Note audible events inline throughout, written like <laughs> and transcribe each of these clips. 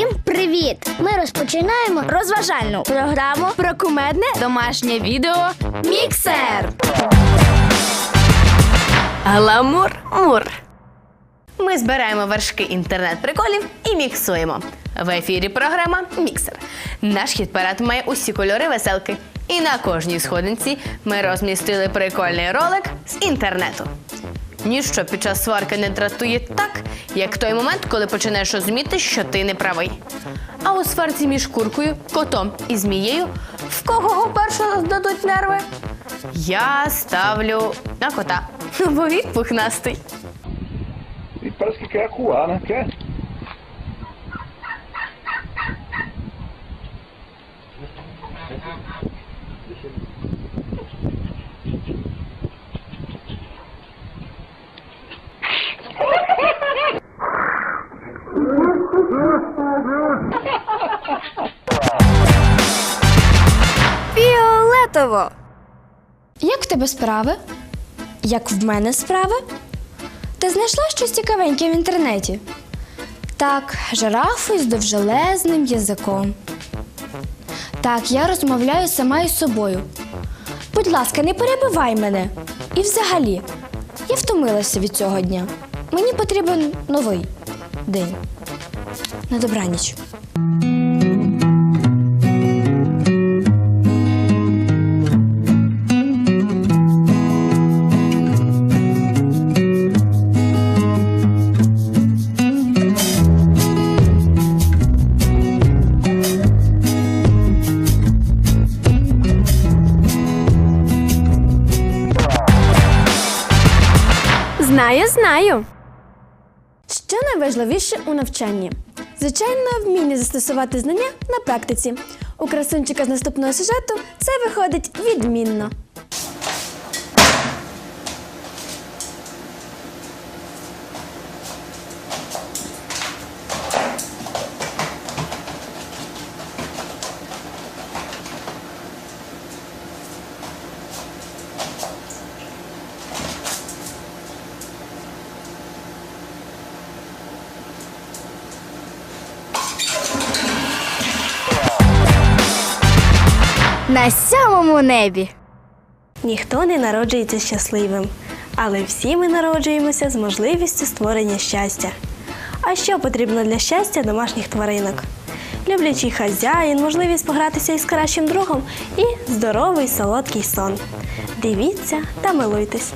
Всім привіт! Ми розпочинаємо розважальну програму про кумедне домашнє відео Міксер. Гламур мур. Ми збираємо вершки інтернет-приколів і міксуємо. В ефірі програма Міксер. Наш хіт-парад має усі кольори веселки. І на кожній сходинці ми розмістили прикольний ролик з інтернету. Ніщо під час сварки не дратує так, як той момент, коли починаєш розуміти, що ти не правий. А у сварці між куркою, котом і змією, в кого першого здадуть нерви? Я ставлю на кота, <laughs> бо він пухнастий. E parece que quer acuar, né? Quer? Фіолетово. Як в тебе справи? Як в мене справи? Ти знайшла щось цікавеньке в інтернеті? Так, жирафу з довжелезним язиком. Так, я розмовляю сама із собою. Будь ласка, не перебивай мене. І взагалі, я втомилася від цього дня. Мені потрібен новий день. На добраніч. Знаю. Що найважливіше у навчанні? Звичайно, вміння застосувати знання на практиці. У красунчика з наступного сюжету це виходить відмінно. На сьомому небі. Ніхто не народжується щасливим, але всі ми народжуємося з можливістю створення щастя. А що потрібно для щастя домашніх тваринок? Люблячий хазяїн, можливість погратися із кращим другом і здоровий солодкий сон. Дивіться та милуйтесь.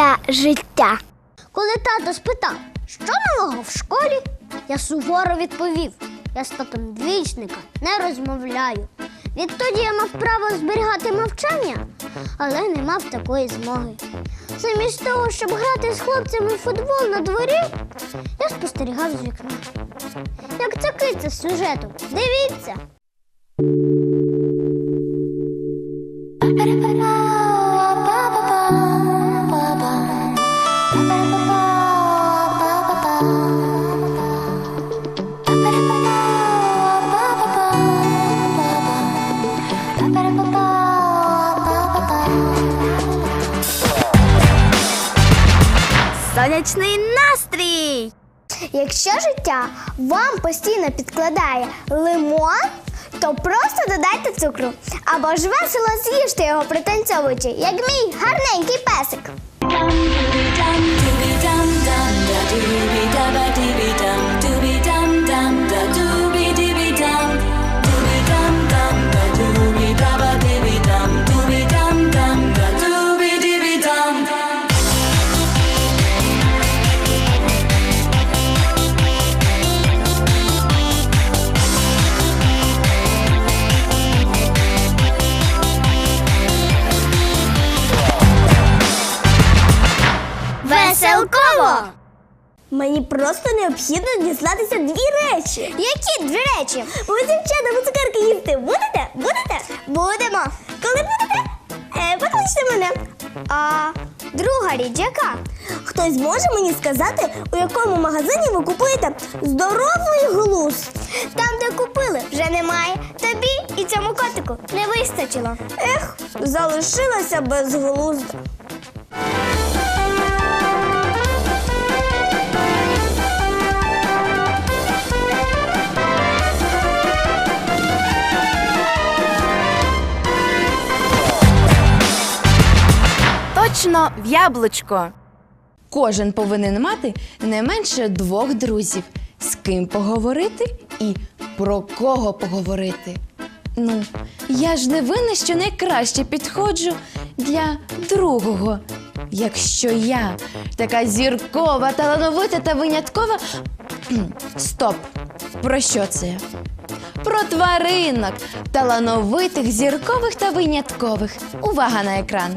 Енергія життя. Коли тато спитав, що нового в школі, я суворо відповів: я з татом двічника не розмовляю. Відтоді я мав право зберігати мовчання, але не мав такої змоги. Замість того, щоб грати з хлопцями в футбол на дворі, я спостерігав з вікна. Як ця киця з сюжету. Дивіться. Сонячний настрій! Якщо життя вам постійно підкладає лимон, то просто додайте цукру. Або ж весело з'їжте його пританцьовуючи, як мій гарненький песик. Мені просто необхідно дізнатися дві речі. Які дві речі? Ви дівчата, ви цукерки їсти будете? Будете? Будемо. Коли будете? Е, покличте мене. А друга річ яка? Хтось може мені сказати, у якому магазині ви купуєте здоровий глуз? Там, де купили, вже немає. Тобі і цьому котику не вистачило. Ех, залишилася без глузду. Точно в яблучко. Кожен повинен мати не менше двох друзів, з ким поговорити і про кого поговорити. Ну, я ж не винна, що найкраще підходжу для другого. Якщо я така зіркова, талановита та виняткова. Стоп! Про що це? Про тваринок, талановитих, зіркових та виняткових. Увага на екран.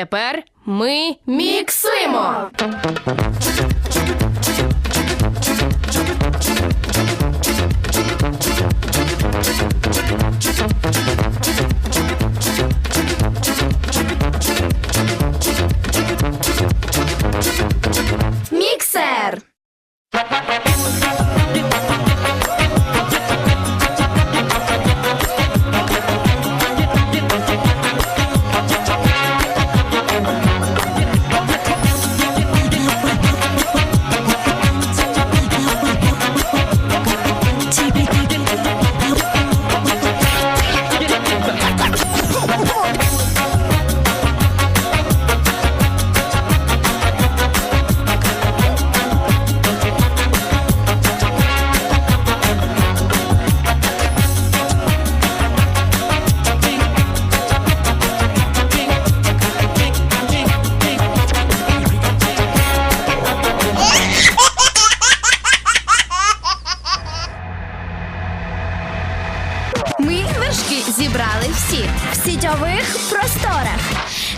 тепер ми міксуємо. Зібрали всі. В сітьових просторах.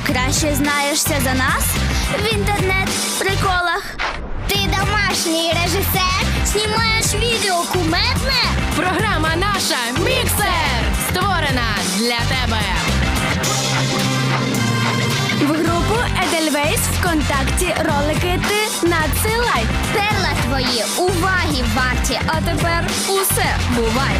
Краще знаєшся за нас в інтернет-приколах. Ти домашній режисер, знімаєш відео кумедне. Програма наша Міксер створена для тебе. В групу Edelweiss ВКонтакті ролики ти надсилай. Перла твої уваги варті. А тепер усе бувай.